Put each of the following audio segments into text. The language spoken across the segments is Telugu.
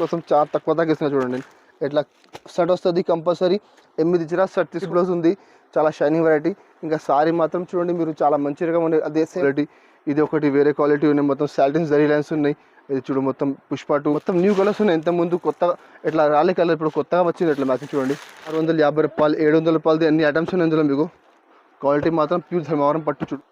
కోసం చాలా తక్కువ తగ్గిస్తున్నా చూడండి. ఇట్లా షర్ట్ వస్తుంది కంపల్సరీ ఎనిమిది చిరా షర్ట్ తీసి ఉంది. చాలా షైనింగ్ వెరైటీ ఇంకా సారీ మాత్రం చూడండి మీరు చాలా మంచి రకం అదే క్వాలిటీ ఇది ఒకటి వేరే క్వాలిటీ ఉన్నాయి. మొత్తం సాల్టిన్స్ జరీ లైన్స్ ఉన్నాయి. ఇది చూడు మొత్తం పుష్ప టూ మొత్తం న్యూ కలర్స్ ఉన్నాయి. ఎంత ముందు కొత్త ఇట్లా రాలే కలర్. ఇప్పుడు కొత్తగా వచ్చింది ఇట్లా మాకు చూడండి. ఆరు వందల యాభై రూపాయలు ఏడు వందల రూపాయలది అన్ని ఐటమ్స్ ఉన్నాయి ఇందులో మీకు. క్వాలిటీ మాత్రం ప్యూర్ ధర్మవరం పట్టు చూడు.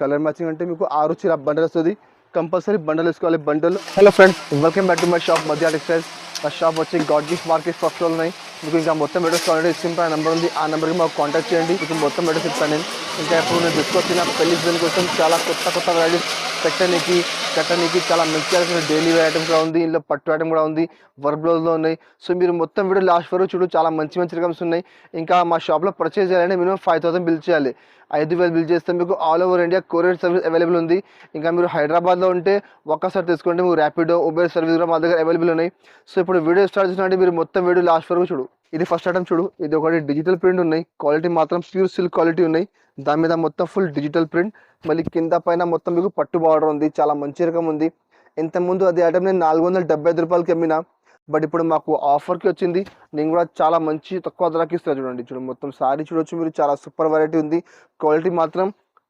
కలర్ మ్యాచింగ్ అంటే మీకు ఆరు చీర బండల్ వస్తుంది. కంపల్సరీ బండల్ వేసుకోవాలి bundle hello friends welcome back to my shop మధ్య టెక్స్టైల్స్ మా షాప్ వచ్చి గాడ్ గిఫ్ట్ మార్కెట్ ఫస్ట్ ఉన్నాయి. మీకు ఇంకా మొత్తం వీడియోస్ కావాలంటే సింపుల్ నెంబర్ ఉంది. ఆ నెంబర్కి మాకు కాంటాక్ట్ చేయండి. ఇప్పుడు మొత్తం వీడియోస్ ఇస్తాను నేను. ఇంకా ఇప్పుడు నేను తీసుకొచ్చిన పెళ్ళి సీజన్ కోసం చాలా కొత్త కొత్త వెరైటీస్ పెట్టడానికి కట్టడానికి చాలా మంచి డైలీ వేర్ ఐటమ్ కూడా ఉంది. ఇందులో పట్టు ఐటమ్ కూడా ఉంది. వర్క్ బ్లౌజ్లో ఉన్నాయి. సో మీరు మొత్తం వీడియో లాస్ట్ వరకు చూడు. చాలా మంచి మంచి రకమ్స్ ఉన్నాయి. ఇంకా మా షాప్లో పర్చేస్ చేయాలంటే మినిమం ఫైవ్ థౌసండ్ బిల్ చేయాలి. ఐదు వేలు బిల్ చేస్తే మీకు all over India courier service available ఉంది. ఇంకా మీరు హైదరాబాద్లో ఉంటే ఒక్కసారి తీసుకుంటే మీకు ర్యాపిడో ఉబేర్ సర్వీస్ కూడా మా దగ్గర అవైలబుల్ ఉన్నాయి. సో ఇప్పుడు వీడియో స్టార్ట్ చేసినట్టు మీరు మొత్తం వీడియో లాస్ట్ వరకు చూడు. ఇది ఫస్ట్ ఐటమ్ చూడు. ఇది ఒకటి డిజిటల్ ప్రింట్ ఉన్నాయి. క్వాలిటీ మాత్రం ప్యూర్ సిల్క్ క్వాలిటీ ఉన్నాయి. దాని మీద మొత్తం ఫుల్ డిజిటల్ ప్రింట్ మళ్ళీ కింద పైన మొత్తం మీకు పట్టు బార్డర్ ఉంది. చాలా మంచి రకం ఉంది. ఇంత ముందు అది ఐటమ్ నేను నాలుగు వందల డెబ్బై ఐదు రూపాయలకి అమ్మినా. బట్ ఇప్పుడు మాకు ఆఫర్కి వచ్చింది. నేను కూడా చాలా మంచి తక్కువ ధరకి ఇస్తాను చూడండి. చూడండి మొత్తం సారీ చూడొచ్చు మీరు. చాలా సూపర్ వెరైటీ ఉంది. క్వాలిటీ మాత్రం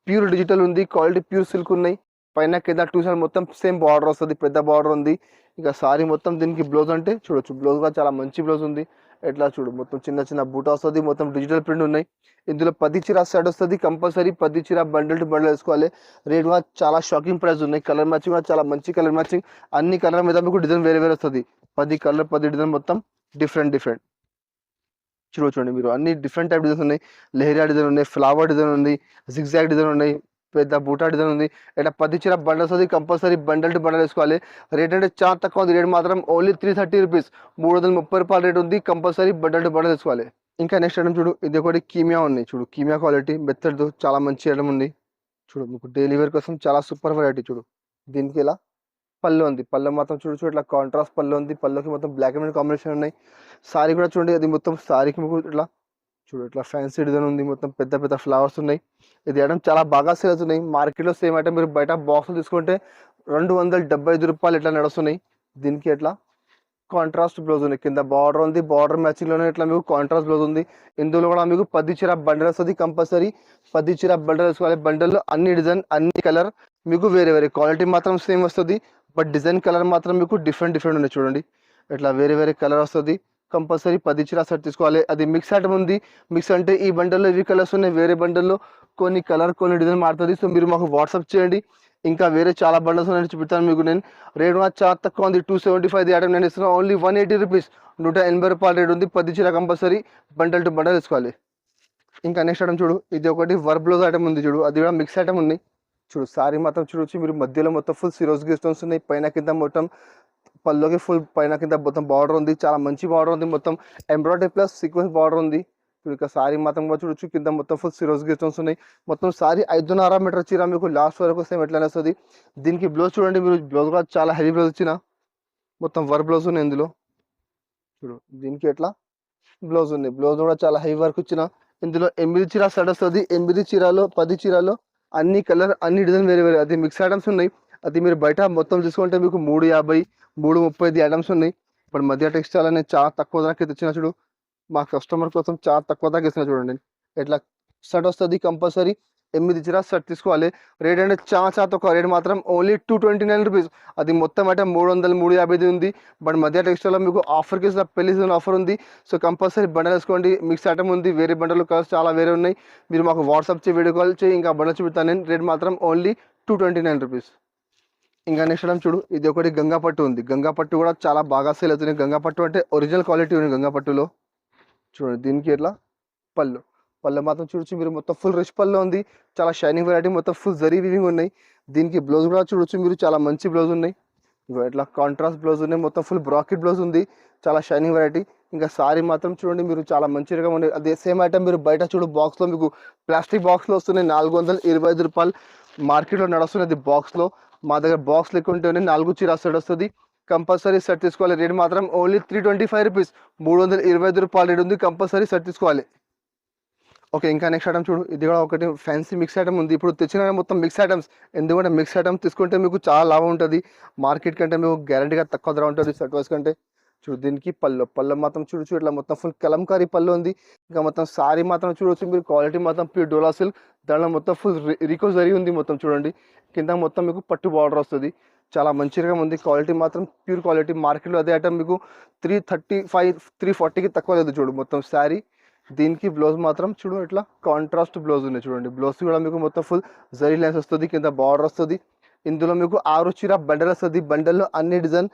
ప్యూర్ డిజిటల్ ఉంది. క్వాలిటీ ప్యూర్ సిల్క్ ఉన్నాయి. పైన కింద టూ సైడ్ మొత్తం సేమ్ బార్డర్ వస్తుంది. పెద్ద బార్డర్ ఉంది. ఇక సారీ మొత్తం దీనికి బ్లౌజ్ అంటే చూడొచ్చు. బ్లౌజ్ కూడా చాలా మంచి బ్లౌజ్ ఉంది. ఎట్లా చూడు మొత్తం చిన్న చిన్న బూట వస్తుంది మొత్తం డిజిటల్ ప్రింట్ ఉన్నాయి. ఇందులో పది చీర సెట్ వస్తుంది కంపల్సరీ పది చీర బండిల్ టు బండిల్ వేసుకోవాలి. రేట్ కూడా చాలా షాకింగ్ ప్రైస్ ఉన్నాయి. కలర్ మ్యాచింగ్ కూడా చాలా మంచి కలర్ మ్యాచింగ్ అన్ని కలర్ మీద మీకు డిజైన్ వేరే వేరే వస్తుంది. పది కలర్ పది డిజైన్ మొత్తం డిఫరెంట్ డిఫరెంట్ చూడొచ్చు మీరు. అన్ని డిఫరెంట్ టైప్ డిజైన్స్ ఉన్నాయి. లెహరియా డిజైన్ ఉన్నాయి ఫ్లవర్ డిజైన్ ఉంది జిగ్జాగ్ డిజైన్ ఉన్నాయి. పెద్ద బూటా డిజైన్ ఉంది. ఇట్లా పది చీర బండల్స్ అది కంపల్సరీ బండల్ టు బండల్ వేసుకోవాలి. రేట్ అంటే చాలా తక్కువ ఉంది. రేట్ మాత్రం ఓన్లీ త్రీ థర్టీ రూపీస్ మూడు వందల ముప్పై రూపాయల రేట్ ఉంది. కంపల్సరీ బండల్ టు బండల్ వేసుకోవాలి. ఇంకా నెక్స్ట్ ఐటమ్ చూడు. ఇది ఒకటి కీమియా ఉంది. చూడు. కీమియా క్వాలిటీ మెత్తడ్తో చాలా మంచి ఐటమ్ ఉంది. చూడు. మీకు డైలీ వేర్ కోసం చాలా సూపర్ వెరైటీ చూడు. దీనికి ఇలా పళ్ళు ఉంది. పళ్ళు మాత్రం చూడు చూడు. ఇట్లా కాంట్రాస్ట్ పళ్ళు ఉంది. పళ్ళుకి మొత్తం బ్లాక్ అండ్ వైట్ కాంబినేషన్ ఉన్నాయి. సారీ కూడా చూడండి. అది మొత్తం సారీకి మీకు ఇట్లా చూడు ఇట్లా ఫ్యాన్సీ డిజైన్ ఉంది మొత్తం పెద్ద పెద్ద ఫ్లవర్స్ ఉన్నాయి. ఇది ఐటమ్ చాలా బాగా సేల్ అవుతున్నాయి. మార్కెట్లో సేమ్ ఐటమ్ మీరు బయట బాక్స్ తీసుకుంటే రెండు వందల డెబ్బై ఐదు రూపాయలు ఇట్లా నడుస్తున్నాయి. దీనికి ఎట్లా? కాంట్రాస్ట్ బ్లౌజ్ ఉంది. కింద బార్డర్ ఉంది. బార్డర్ మ్యాచింగ్లోనే ఇట్లా మీకు కాంట్రాస్ట్ బ్లౌజ్ ఉంది. ఇందులో కూడా మీకు పది చీర బండల్ వస్తుంది కంపల్సరీ పది చీర బండల్ వేసుకోవాలి. బండల్లో అన్ని డిజైన్ అన్ని కలర్ మీకు వేరే వేరే క్వాలిటీ మాత్రం సేమ్ వస్తుంది. బట్ డిజైన్ కలర్ మాత్రం మీకు డిఫరెంట్ డిఫరెంట్ ఉన్నాయి చూడండి. ఇట్లా వేరే వేరే కలర్ వస్తుంది. కంపల్సరీ పది చీర సెట్ తీసుకోవాలి. అది మిక్స్ ఐటమ్ ఉంది. మిక్స్ అంటే ఈ బండల్లో ఇవి కలర్స్ ఉన్నాయి. వేరే బండల్లో కొన్ని కలర్ కొన్ని డిజైన్ మారుతుంది. సో మీరు మాకు వాట్సాప్ చేయండి. ఇంకా వేరే చాలా బండల్స్ ఉన్నాయి చూపిస్తాను మీకు నేను. రేట్ కూడా చాలా తక్కువ ఉంది. టూ సెవెంటీ ఫైవ్ ఐటమ్ నేను ఇస్తున్నాను. ఓన్లీ వన్ ఎయిటీ రూపీస్ నూట ఎనభై రూపాయల రేట్ ఉంది. పది చీర కంపల్సరీ బండల్ టు బండల్ వేసుకోవాలి ఇంకా నెక్స్ట్ ఐటమ్ చూడు. ఇది ఒకటి వర్బ్లోజ్ బ్లౌజ్ ఐటమ్ ఉంది చూడు. అది కూడా మిక్స్ ఐటమ్ ఉంది. చూడు సారీ మాత్రం చూడొచ్చు. మీరు మధ్యలో మొత్తం ఫుల్ సిరోజ్ స్టోన్స్ ఉన్నాయి. పైన కింద మొత్తం పళ్ళుకి ఫుల్ పైన కింద మొత్తం బార్డర్ ఉంది. చాలా మంచి బార్డర్ ఉంది. మొత్తం ఎంబ్రాయిడరీ ప్లస్ సీక్వెన్స్ బార్డర్ ఉంది. ఇప్పుడు ఇక సారీ మాత్రం కూడా చూడొచ్చు. కింద మొత్తం ఫుల్ సిరోజ్ స్టోన్స్ ఉన్నాయి. మొత్తం సారీ ఐదున్నర మీటర్ చీర మీకు లాస్ట్ వరకు సేమ్ ఎట్లా వస్తుంది? దీనికి బ్లౌజ్ చూడండి మీరు. బ్లౌజ్ కూడా చాలా హెవీ బ్లౌజ్ వచ్చిన మొత్తం వర్క్ బ్లౌజ్ ఉంది ఇందులో. చూడు దీనికి ఎట్లా? బ్లౌజ్ ఉంది. బ్లౌజ్ కూడా చాలా హెవీ వర్క్ వచ్చిన ఇందులో ఎనిమిది చీర సెట్ వస్తుంది. ఎనిమిది చీరలో పది చీరలో అన్ని కలర్ అన్ని డిజైన్ వేరే వేరే. అది మిక్స్ ఐటమ్స్ ఉన్నాయి. అది మీరు బయట మొత్తం తీసుకుంటే మీకు మూడు యాభై మూడు ముప్పై ఐదు ఐటమ్స్ ఉన్నాయి. ఇప్పుడు మధ్య టెక్స్టైల్ అనేది చాలా తక్కువ ధరకి తెచ్చిన చూడు. మా కస్టమర్ కోసం చాలా తక్కువ ధరకి ఇస్తున్నా చూడండి. ఎట్లా? షర్ట్ వస్తుంది కంపల్సరీ ఎనిమిది చీర షర్ట్ తీసుకోవాలి. రేట్ అంటే చాలా చాలా తక్కువ. రేట్ మాత్రం only two twenty nine rupees అది మొత్తం అంటే మూడు వందలు మూడు యాభైది ఉంది. బట్ మధ్య టెక్స్టైల్లో మీకు ఆఫర్కి ఇస్తున్న పెళ్ళి సీజన్ ఆఫర్ ఉంది. సో కంపల్సరీ బండల్ వేసుకోండి. మిక్స్ ఐటమ్ ఉంది. వేరే బండలు కలర్స్ చాలా వేరే ఉన్నాయి. మీరు మాకు వాట్సాప్ చేయి వీడియో కాల్ చేయి. ఇంకా బండలు చూపిస్తాను నేను. రేట్ మాత్రం only two twenty nine rupees ఇంకా నెక్స్ట్ చూడు ఇది ఒకటి గంగా పట్టు ఉంది. గంగా పట్టు కూడా చాలా బాగా సేల్ అవుతుంది గంగా పట్టు అంటే ఒరిజినల్ క్వాలిటీ ఉంది గంగా పట్టులో చూడండి దీనికి ఎట్లా? పళ్ళు. పళ్ళు మాత్రం చూడొచ్చు మీరు మొత్తం ఫుల్ రిచ్ పళ్ళు ఉంది. చాలా షైనింగ్ వెరైటీ మొత్తం ఫుల్ జరీ వివింగ్ ఉన్నాయి. దీనికి బ్లౌజ్ కూడా చూడొచ్చు మీరు చాలా మంచి బ్లౌజ్ ఉన్నాయి. ఇట్లా కాంట్రాస్ట్ బ్లౌజ్ ఉన్నాయి మొత్తం ఫుల్ బ్రాకెట్ బ్లౌజ్ ఉంది. చాలా షైనింగ్ వెరైటీ ఇంకా సారీ మాత్రం చూడండి మీరు చాలా మంచి రకం ఉంది అదే సేమ్ ఐటమ్ మీరు బయట చూడు బాక్స్లో మీకు ప్లాస్టిక్ బాక్స్లో వస్తున్నాయి. నాలుగు వందల ఇరవై ఐదు రూపాయలు మార్కెట్లో నడుస్తున్నది బాక్స్లో మా దగ్గర బాక్స్ లెక్క ఉంటేనే నాలుగు చీర సెట్ వస్తుంది. కంపల్సరీ సెట్ తీసుకోవాలి. రేట్ మాత్రం only three twenty five rupees మూడు వందల ఇరవై ఐదు రూపాయల రేట్ ఉంది. కంపల్సరీ సెట్ తీసుకోవాలి. ఓకే ఇంకా నెక్స్ట్ ఐటమ్ చూడు. ఇది కూడా ఒకటి ఫ్యాన్సీ మిక్స్ ఐటమ్ ఉంది. ఇప్పుడు తెచ్చిన మొత్తం మిక్స్ ఐటమ్స్ ఎందుకంటే మిక్స్ ఐటమ్స్ తీసుకుంటే మీకు చాలా లాభం ఉంటుంది. మార్కెట్ కంటే మీకు గ్యారంటీగా తక్కువ ధర ఉంటుంది. సెట్ వైస్ కంటే. చూడు దీనికి పళ్ళు పళ్ళు మాత్రం చూడచ్చు ఇట్లా మొత్తం ఫుల్ కలంకారీ పళ్ళు ఉంది. ఇంకా మొత్తం సారీ మాత్రం చూడొచ్చు మీరు క్వాలిటీ మాత్రం ప్యూర్ డోలా సిల్క్ దాంట్లో మొత్తం ఫుల్ రికో జరి ఉంది మొత్తం చూడండి. కింద మొత్తం మీకు పట్టు బార్డర్ వస్తుంది. చాలా మంచిగా ఉంది. క్వాలిటీ మాత్రం ప్యూర్ క్వాలిటీ మార్కెట్లో అదే ఐటమ్ మీకు త్రీ థర్టీ ఫైవ్ త్రీ ఫార్టీకి తక్కువ లేదు చూడు మొత్తం శారీ. దీనికి బ్లౌజ్ మాత్రం చూడు ఇట్లా కాంట్రాస్ట్ బ్లౌజ్ ఉంది చూడండి. బ్లౌజ్ కూడా మీకు మొత్తం ఫుల్ జరీ లైన్స్ వస్తుంది. కింద బార్డర్ వస్తుంది. ఇందులో మీకు ఆరు చీర బండల్ వస్తుంది. బండల్లో అన్ని డిజైన్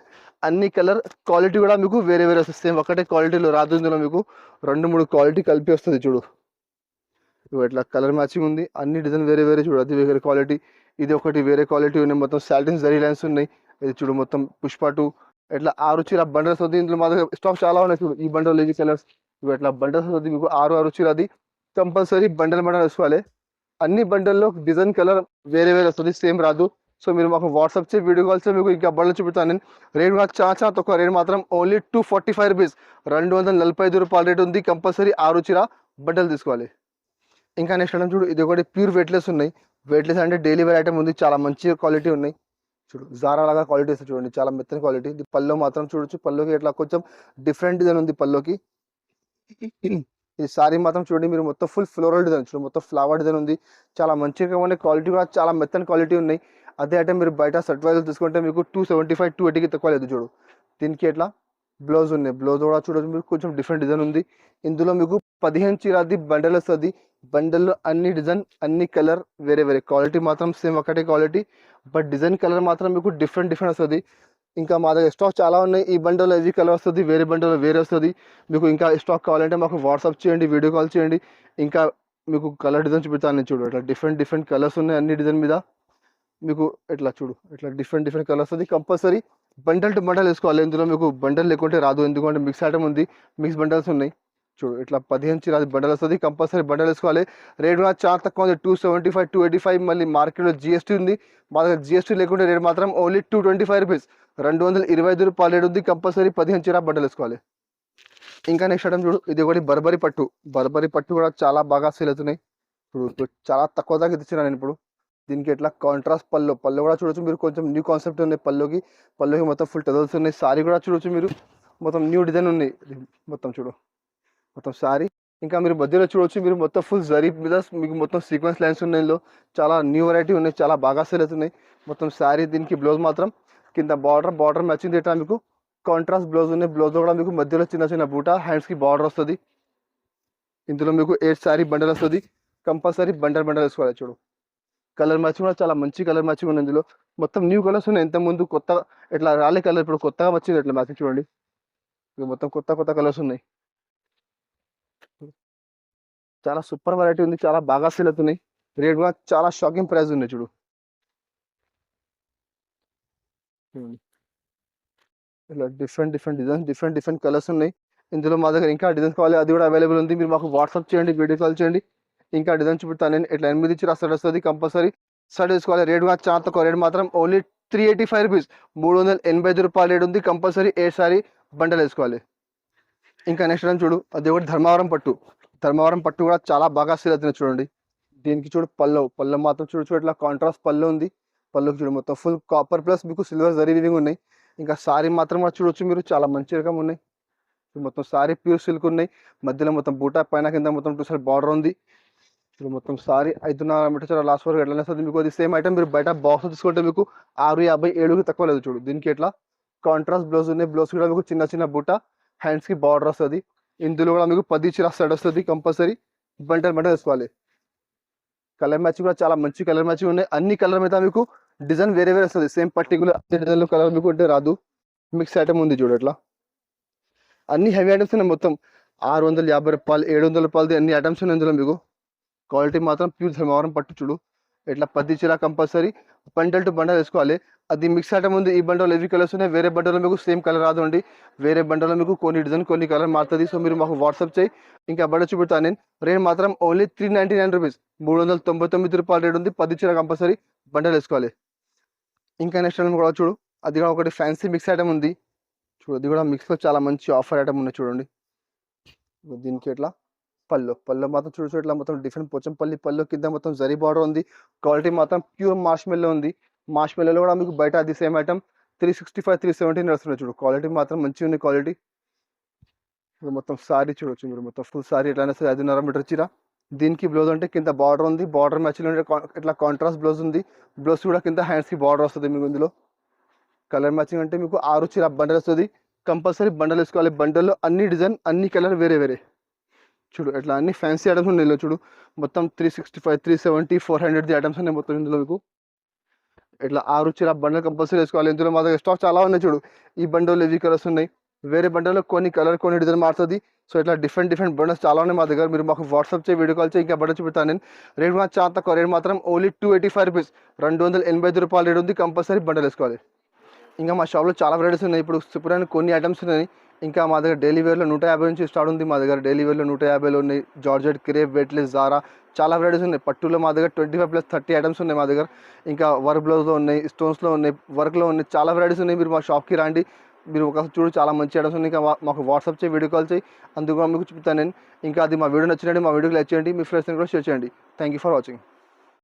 అన్ని కలర్ క్వాలిటీ కూడా మీకు వేరే వేరే వస్తుంది. సేమ్ ఒకటే క్వాలిటీలో రాదు ఇందులో మీకు. రెండు మూడు క్వాలిటీ కలిపి వస్తుంది చూడు. ఇవి ఇట్లా కలర్ మ్యాచింగ్ ఉంది. అన్ని డిజైన్ వేరే వేరే చూడు. అది వేరే క్వాలిటీ ఇది ఒకటి వేరే క్వాలిటీ ఉన్నాయి. మొత్తం సాల్టిన్ జరీ లైన్స్ ఉన్నాయి. ఇది చూడు మొత్తం పుష్ప టూ. ఇట్లా ఆరు చీర బండల్స్ వస్తుంది. ఇందులో మా దగ్గర స్టాక్ చాలా ఉన్నాయి చూడు. ఈ బండల్ ఈ కలర్స్. ఇవి ఇట్లా బండల్స్ వస్తుంది మీకు. ఆరు ఆరు చీర అది కంపల్సరీ బండల్ బండల్ వేసుకోవాలి. అన్ని బండల్లో డిజైన్ కలర్ వేరే వేరే వస్తుంది. సేమ్ రాదు. సో మీరు మాకు వాట్సాప్ చేసి వీడియో కాల్స్ మీకు ఇంకా బళ్ళు చూపిస్తాను. నేను రేట్ మాకు చాలా చాలా తక్కువ రేట్ మాత్రం only two forty five rupees. రెండు వందల నలభై ఐదు రూపాయల రేట్ ఉంది. కంపల్సరీ ఆరు చీర బట్టలు తీసుకోవాలి. ఇంకా నెక్స్ట్ ఐటమ్ చూడు ఇది ఒకటి ప్యూర్ వెయిట్లెస్ ఉన్నాయి. వెయిట్లెస్ అంటే డైలీ వేర్ ఐటమ్ ఉంది. చాలా మంచి క్వాలిటీ ఉన్నాయి. చూడు జారా లాగా క్వాలిటీ వస్తుంది చూడండి. చాలా మెత్తని క్వాలిటీ ఇది పల్లో మాత్రం చూడొచ్చు. పల్లోకి ఇట్లా కొంచెం డిఫరెంట్ డిజైన్ ఉంది పల్లోకి ఈ సారీ మాత్రం చూడండి. మీరు మొత్తం ఫుల్ ఫ్లోరల్ డిజైన్ చూడండి మొత్తం ఫ్లవర్ డిజైన్ ఉంది. చాలా మంచిగా ఉండే క్వాలిటీ కూడా చాలా మెత్తని క్వాలిటీ ఉన్నాయి. అదే అంటే మీరు బయట సెట్ తీసుకుంటే మీకు టూ సెవెంటీ ఫైవ్ టూ ఎయిటీకి తక్కువ లేదు చూడు. దీనికి ఎట్లా? బ్లౌజ్ ఉన్నాయి. బ్లౌజ్ కూడా చూడొచ్చు మీకు కొంచెం డిఫరెంట్ డిజైన్ ఉంది. ఇందులో మీకు పదిహేను చీరాది బండల్ వస్తుంది. బండల్లో అన్ని డిజైన్ అన్ని కలర్ వేరే వేరే. క్వాలిటీ మాత్రం సేమ్ ఒకటే క్వాలిటీ బట్ డిజైన్ కలర్ మాత్రం మీకు డిఫరెంట్ డిఫరెంట్ వస్తుంది. ఇంకా మా దగ్గర స్టాక్ చాలా ఉన్నాయి. ఈ బండలో ఇది కలర్ వస్తుంది వేరే బండిలో వేరే వస్తుంది. మీకు ఇంకా స్టాక్ కావాలంటే మాకు వాట్సాప్ చేయండి వీడియో కాల్ చేయండి. ఇంకా మీకు కలర్ డిజైన్ చూపిస్తాను చూడు. అట్లా డిఫరెంట్ డిఫరెంట్ కలర్స్ ఉన్నాయి అన్ని డిజైన్ మీద. మీకు ఇట్లా చూడు ఇట్లా డిఫరెంట్ డిఫరెంట్ కలర్స్ వస్తుంది కంపల్సరీ బండల్ టు బండల్ వేసుకోవాలి. ఇందులో మీకు బండల్ లేకుంటే రాదు. ఎందుకంటే మిక్స్ ఐటమ్ ఉంది మిక్స్ బండల్స్ ఉన్నాయి. చూడు ఇట్లా పదిహేను చీర అది బండల్ వస్తుంది కంపల్సరీ బండల్ వేసుకోవాలి. రేట్ కూడా చాలా తక్కువ ఉంది. Two seventy five two eighty five మళ్ళీ మార్కెట్లో జిఎస్టీ ఉంది. మా దగ్గర జిఎస్టీ లేకుంటే రేట్ మాత్రం only two twenty five rupees రెండు వందల ఇరవై ఐదు రూపాయలు రేట్ ఉంది. కంపల్సరీ పదిహేను చీర బండల్ వేసుకోవాలి. ఇంకా నెక్స్ట్ ఐటమ్ చూడు. ఇది ఒకటి బర్బరీ పట్టు. బర్బరీ పట్టు కూడా చాలా బాగా సేల్ అవుతున్నాయి. ఇప్పుడు చాలా తక్కువ దాకా తెచ్చినా నేను ఇప్పుడు. దీనికి ఎట్లా కాంట్రాస్ట్ పళ్ళు? పళ్ళు కూడా చూడొచ్చు మీరు. కొంచెం న్యూ కాన్సెప్ట్ ఉన్నాయి పళ్ళుకి. పళ్ళుకి మొత్తం ఫుల్ టెదల్స్ ఉన్నాయి. సారీ కూడా చూడొచ్చు మీరు. మొత్తం న్యూ డిజైన్ ఉన్నాయి మొత్తం చూడు. మొత్తం సారీ. ఇంకా మీరు మధ్యలో చూడొచ్చు మీరు. మొత్తం ఫుల్ జరీ మీద మీకు మొత్తం సీక్వెన్స్ లైన్స్ ఉన్నాయి చాలా న్యూ వెరైటీ ఉన్నాయి. చాలా బాగా సేల్ అవుతున్నాయి. మొత్తం శారీ దీనికి బ్లౌజ్ మాత్రం. కింద బార్డర్ బార్డర్ మ్యాచింగ్ ఇట్లా మీకు కాంట్రాస్ట్ బ్లౌజ్ ఉన్నాయి. బ్లౌజ్ కూడా మీకు మధ్యలో చిన్న చిన్న బూట హ్యాండ్స్కి బార్డర్ వస్తుంది. ఇందులో మీకు ఎయిట్ శారీ బండల్ వస్తుంది. కంపల్సరీ బండల్ బండల్ వేసుకోవాలి చూడు. కలర్ మ్యాచింగ్ కూడా చాలా మంచి కలర్ మ్యాచింగ్ ఉంది ఇందులో. మొత్తం న్యూ కలర్స్ ఉన్నాయి. ఇంత ముందు కొత్త ఇట్లా రాలే కలర్ ఇప్పుడు కొత్తగా వచ్చింది ఇట్లా మ్యాచింగ్ చూడండి. మొత్తం కొత్త కొత్త కలర్స్ ఉన్నాయి. చాలా సూపర్ వెరైటీ ఉంది. చాలా బాగా సేల్ అవుతున్నాయి. రేట్ కూడా చాలా షాకింగ్ ప్రైస్ ఉన్నాయి చూడు. ఇలా different different designs different different colours ఉన్నాయి. ఇందులో మా దగ్గర ఇంకా డిజైన్స్ కావాలి. అది కూడా అవైలబుల్ ఉంది. మీరు మాకు వాట్సాప్ చేయండి వీడియో కాల్ చేయండి. ఇంకా డిజైన్ చూపిస్తాను నేను. ఇట్లా ఎనిమిది ఇచ్చి రాస్తాడు వస్తుంది కంపల్సరీ. సైడ్ తీసుకోవాలి. రేట్ కూడా చాలా తక్కువ రేట్ మాత్రం only three eighty five rupees. మూడు వందల ఎనభై ఐదు రూపాయల రేట్ ఉంది కంపల్సరీ. ఏ సారీ బండలు వేసుకోవాలి. ఇంకా నెక్స్ట్ టైం చూడు అది ఒకటి ధర్మవరం పట్టు. ధర్మవరం పట్టు కూడా చాలా బాగా సేల్ అవుతుంది చూడండి. దీనికి చూడు పళ్ళు పళ్ళు మాత్రం చూడు చూడు ఇట్లా కాంట్రాస్ట్ పళ్ళు ఉంది. పళ్ళుకి చూడు మొత్తం ఫుల్ కాపర్ ప్లస్ మీకు సిల్వర్ జరీ ఉన్నాయి. ఇంకా సారీ మాత్రం కూడా చూడొచ్చు మీరు చాలా మంచి రకం ఉన్నాయి. మొత్తం సారీ ప్యూర్ సిల్క్ ఉన్నాయి. మధ్యలో మొత్తం బూటా పైన కింద మొత్తం టూ సైడ్ బార్డర్ ఉంది. ఇప్పుడు మొత్తం సారీ ఐదున్నర మీటర్ లాస్ట్ వరకు ఎట్లా వస్తుంది మీకు అది సేమ్ ఐటమ్ మీరు బయట బాక్స్ తీసుకుంటే మీకు ఆరు యాభై ఏడుకి తక్కువ లేదు చూడు. దీనికి ఎట్లా? కాంట్రాస్ట్ బ్లౌజ్ ఉన్నాయి. బ్లౌజ్ కూడా మీకు చిన్న చిన్న బుట్ట హ్యాండ్స్కి బార్డర్ వస్తుంది. ఇందులో కూడా మీకు పది చీర సెట్ వస్తుంది కంపల్సరీ బంటర్ బంటర్ వేసుకోవాలి. కలర్ మ్యాచింగ్ కూడా చాలా మంచి కలర్ మ్యాచింగ్ ఉన్నాయి. అన్ని కలర్ మీద మీకు డిజైన్ వేరే వేరే వస్తుంది. సేమ్ పర్టికులర్ డిజైన్ కలర్ మీకు ఉంటే రాదు. మిక్స్ ఐటమ్ ఉంది చూడు అట్లా అన్ని హెవీ ఐటమ్స్ ఉన్నాయి మొత్తం. ఆరు వందల యాభై రూపాయలు ఏడు వందల రూపాయలది అన్ని ఐటమ్స్ ఉన్నాయి ఇందులో మీకు. క్వాలిటీ మాత్రం ప్యూర్ ధర్మవరం పట్టు చూడు. ఇట్లా పది చీర కంపల్సరీ. బండల్ టు బండల్ వేసుకోవాలి. అది మిక్స్ ఐటమ్ ఉంది ఈ బండల్ ఎవి కలర్స్ ఉన్నాయి. వేరే బండలో మీకు సేమ్ కలర్ రాదు అండి. వేరే బండలో మీకు కొన్ని డిజైన్ కొన్ని కలర్ మారుతుంది. సో మీరు మాకు వాట్సాప్ చేయి. ఇంకా బండ చూపెడతాను నేను. రేట్ మాత్రం only three ninety nine rupees. మూడు వందల తొంభై తొమ్మిది రూపాయల రేట్ ఉంది. పది చీర కంపల్సరీ బండల్ వేసుకోవాలి. ఇంకా నెక్స్ట్ ఐటమ్ కూడా చూడు. అది కూడా ఒకటి ఫ్యాన్సీ మిక్స్ ఐటమ్ ఉంది. చూడు అది కూడా మిక్స్లో చాలా మంచి ఆఫర్ ఐటమ్ ఉన్నాయి చూడండి. దీనికి ఎట్లా? పళ్ళు. పళ్ళు మాత్రం చూడు ఇట్లా మొత్తం డిఫరెంట్ పోచంపల్లి పళ్ళు కింద మొత్తం జరీ బార్డర్ ఉంది. క్వాలిటీ మాత్రం ప్యూర్ మార్ష్మెల్లో ఉంది. మార్ష్మెల్లో కూడా మీకు బయట అది same item three sixty five three seventy నడుస్తుంది చూడు. క్వాలిటీ మాత్రం మంచిగా ఉంది క్వాలిటీ ఇప్పుడు మొత్తం సారీ చూడొచ్చు మీరు. మొత్తం ఫుల్ సారీ ఎట్లా సరే ఐదున్నర మీటర్ చీర. దీనికి బ్లౌజ్ అంటే కింద బార్డర్ ఉంది. బార్డర్ మ్యాచ్లో ఇట్లా కాంట్రాస్ట్ బ్లౌజ్ ఉంది. బ్లౌజ్ కూడా కింద హ్యాండ్స్కి బార్డర్ వస్తుంది మీకు ఇందులో. కలర్ మ్యాచింగ్ అంటే మీకు ఆరు చీర బండల్ వస్తుంది. కంపల్సరీ బండల్ వేసుకోవాలి. బండల్లో అన్ని డిజైన్ అన్ని కలర్ వేరే వేరే. చూడు ఇట్లా అన్ని ఫ్యాన్సీ ఐటమ్స్ ఉన్నాయి ఇందులో చూడు. మొత్తం three sixty five three seventy four hundred items ఉన్నాయి మొత్తం ఇందులో మీకు. ఇట్లా ఆరు చీర బండలు కంపల్సరీ వేసుకోవాలి. ఇందులో మా దగ్గర స్టాక్ చాలా ఉన్నాయి చూడు. ఈ బండలు ఇవి కలర్స్ ఉన్నాయి. వేరే బండల్లో కొన్ని కలర్ కొన్ని డిజైన్ మారుతుంది. సో ఇట్లా డిఫరెంట్ డిఫరెంట్ బండల్స్ చాలా ఉన్నాయి మా దగ్గర. మీరు మాకు వాట్సాప్ చేయి వీడియో కాల్ చేయి ఇంకా బండల్ చూపిస్తాను నేను. రేట్ మాత్రం చాలా తక్కువ. రేట్ మాత్రం only two eighty five rupees రెండు వందల ఎనభై ఐదు రూపాయలు రేట్ ఉంది. కంపల్సరీ బండలు వేసుకోవాలి. ఇంకా మా షాప్లో చాలా వెరైటీస్ ఉన్నాయి. ఇప్పుడు చెప్పడానికి కొన్ని ఐటమ్స్ ఉన్నాయి. ఇంకా మా దగ్గర డైలీ వేర్లో నూట యాభై నుంచి స్టార్ట్ ఉంది. మా దగ్గర డైలీ వేర్లో నూట యాభైలో ఉన్నాయి. జార్జెట్ క్రేప్ వెయిట్లెస్ జారా చాలా వెరైటీస్ ఉన్నాయి. పట్టులో మా దగ్గర twenty five plus thirty items ఉన్నాయి మా దగ్గర. ఇంకా వర్క్ బ్లౌజ్లో ఉన్నాయి స్టోన్స్లో ఉన్నాయి వర్క్లో ఉన్నాయి. చాలా వెరైటీస్ ఉన్నాయి. మీరు మా షాప్కి రండి. మీరు ఒకసారి చూడు చాలా మంచి ఐటమ్స్ ఉన్నాయి. ఇంకా మాకు వాట్సాప్ చేయి వీడియో కాల్ చేయి. అందుకు మీకు చూపుతాను నేను. ఇంకా అది మా వీడియో నచ్చినట్టు మా వీడియోకి లైక్ చేయండి. మీ ఫ్రెండ్స్ని కూడా షేర్ చేయండి. Thank you for watching